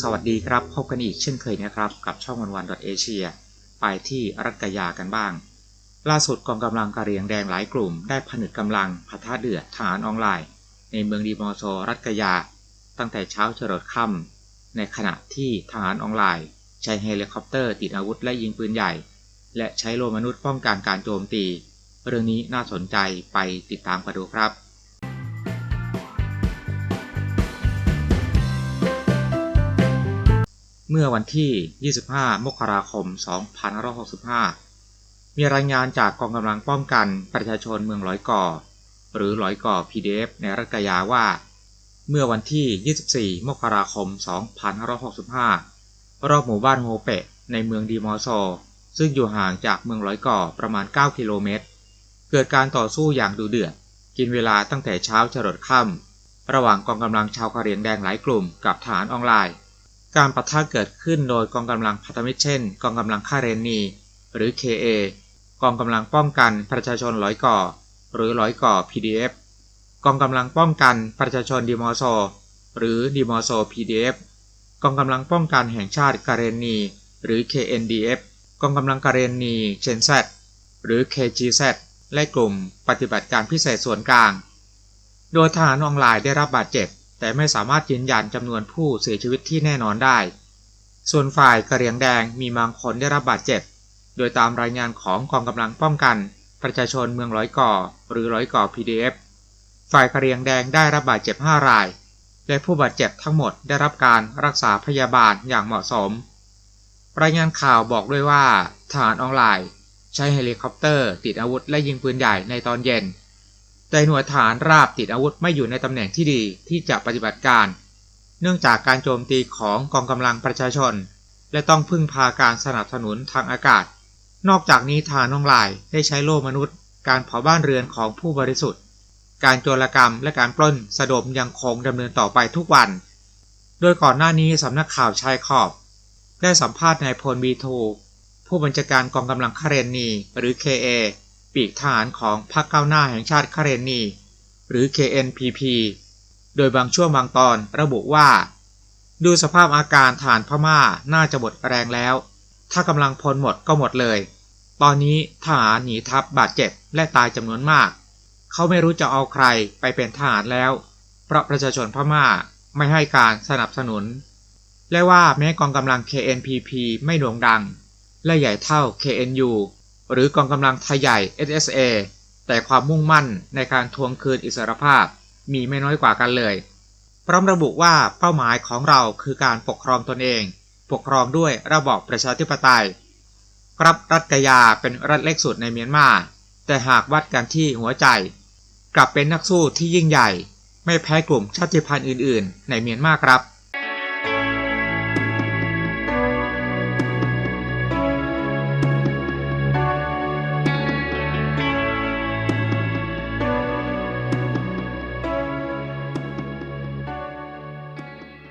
สวัสดีครับ พบกันอีกเช่นเคยนะครับ กับช่องวันวันเอเชียไปที่รัฐกยากันบ้าง ล่าสุดกองกำลังกะเหรียงแดงหลายกลุ่ม ได้ผนึกกำลังพัทะเดือดทหารออนไลน์ ในเมืองดีมอโซรัฐกยา ตั้งแต่เช้าจรดค่ำในขณะที่ทหารออนไลน์ใช้เฮลิคอปเตอร์ติดอาวุธและยิงปืนใหญ่ และใช้โลมนุษย์ป้องกันการโจมตี เรื่องนี้น่าสนใจไปติดตามกันดูครับ เมื่อวันที่ 25 มกราคม 2565 มีรายงานจากกองกำลังป้องกันประชาชนเมืองร้อยก่อ หรือร้อยก่อ PDF ในรัฐกะยาว่า เมื่อวันที่ 24 มกราคม 2565 รอบหมู่บ้านโฮเปะในเมืองดีมอโซ ซึ่งอยู่ห่างจากเมืองร้อยก่อประมาณ 9 กิโลเมตร เกิดการต่อสู้อย่างดุเดือด กินเวลาตั้งแต่เช้าจรดค่ำระหว่างกองกำลังชาวกะเหรี่ยงแดงหลายกลุ่มกับฐานออนไลน์ การปะทะเกิดขึ้นโดยกองกำลังพันธมิตรเช่น กองกำลังค่าเรนนี หรือ KA กองกำลังป้องกันประชาชนร้อยก่อ หรือร้อยก่อ PDF กองกำลังป้องกันประชาชนดีมอโซ หรือดีมอโซ PDF กองกำลังป้องกันแห่งชาติกะเรนนี หรือ KNDF กองกำลังกะเรนนีเชนแซหรือ KGZ และกลุ่มปฏิบัติการพิเศษส่วนกลาง โดยทหารออนไลน์ได้รับบาดเจ็บ แต่ไม่สามารถยืนยันจำนวนผู้เสียชีวิตที่แน่นอนได้ ส่วนฝ่ายกระเหรียงแดงมีบางคนได้รับบาดเจ็บ โดยตามรายงานของกองกำลังป้องกัน ประชาชนเมืองร้อยก่อ หรือร้อยก่อ PDF ฝ่ายกระเหรียงแดงได้รับบาดเจ็บ 5 ราย และผู้บาดเจ็บทั้งหมดได้รับการรักษาพยาบาลอย่างเหมาะสม รายงานข่าวบอกด้วยว่าทหารออนไลน์ ใช้เฮลิคอปเตอร์ ติดอาวุธและยิงปืนใหญ่ในตอนเย็น แต่หน่วยฐานราบติดอาวุธไม่อยู่ในตำแหน่งที่ดีที่จะปฏิบัติการ เนื่องจากการโจมตีของกองกำลังประชาชน และต้องพึ่งพาการสนับสนุนทางอากาศ นอกจากนี้ฐานน้องลายได้ใช้โล่มนุษย์ การเผาบ้านเรือนของผู้บริสุทธิ์ การโจรกรรมและการปล้นสะดมยังคงดำเนินต่อไปทุกวัน โดยก่อนหน้านี้สำนักข่าวชายขอบ ได้สัมภาษณ์นายพลบีทูผู้บัญชาการกองกำลังคาเรนนีหรือ KA ปีกทหารของพรรคก้าวหน้าแห่งชาติคาเรนนี หรือ KNPP โดยบางช่วงบางตอนระบุว่า ดูสภาพอาการฐานพม่าน่าจะหมดแรงแล้ว ถ้ากำลังพลหมดก็หมดเลย ตอนนี้ทหารหนีทัพบบาดเจ็บและตายจำนวนมาก เขาไม่รู้จะเอาใครไปเป็นทหารแล้ว เพราะประชาชนพม่าไม่ให้การสนับสนุน และว่าแม้กองกำลัง KNPP ไม่โด่งดัง และใหญ่เท่า KNU หรือกองกำลังไทยใหญ่ SSA แต่ความมุ่งมั่นในการทวงคืนอิสรภาพมีไม่น้อยกว่ากันเลย พร้อมระบุว่าเป้าหมายของเราคือการปกครองตนเอง ปกครองด้วยระบอบประชาธิปไตย ครับรัฐกยาเป็นรัฐเล็กสุดในเมียนมา แต่หากวัดกันที่หัวใจ กลับเป็นนักสู้ที่ยิ่งใหญ่ ไม่แพ้กลุ่มชาติพันธุ์อื่น ๆ ในเมียนมาครับ